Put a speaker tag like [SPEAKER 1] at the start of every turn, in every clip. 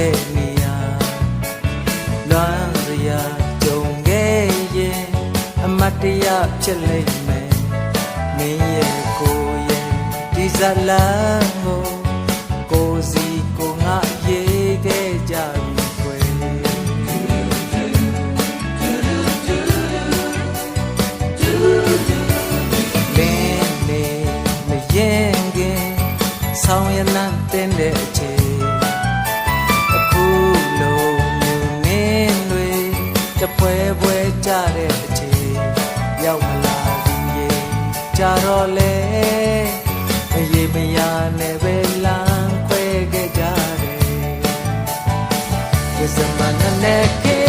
[SPEAKER 1] ခဲ့မိရာလွမ်းစရာကြုံခဲ့ရင်အမတ်တရားဖြစ်လိမ့်မယ်မင်းရဲ့ကိုယ်ရဲ့ဒီဇာလန်ကို တပွဲပွဲကြတဲ့အချိန်ရောက်မလာဘူးရေကြတော့လေမရေမရနဲ့ပဲလမ်းခွဲခဲ့ကြတယ်ဒီစမနနဲ့ကေ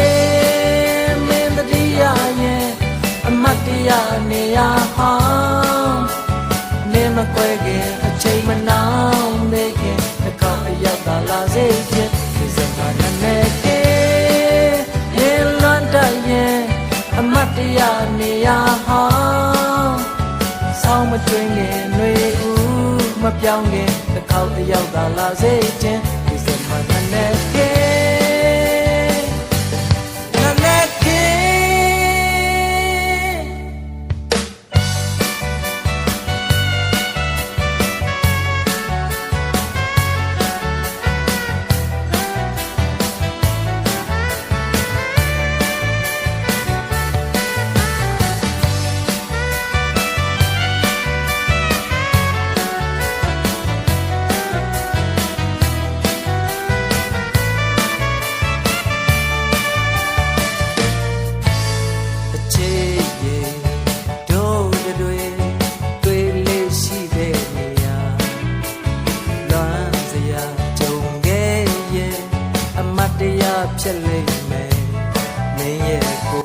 [SPEAKER 1] မင်းတည်းရဲ့အမတ်တရားနေရဟောင်းမင်းမကွဲခင် တ်တရားနေရဟောင်းဆောင်းမတွင်ခင်ຫນွေဦးမပြောင်းခင်တစ်ခါအရောက်သာလာစေခြင်း ဖြစ်လိမ့်မယ်မင်းရဲ့ကို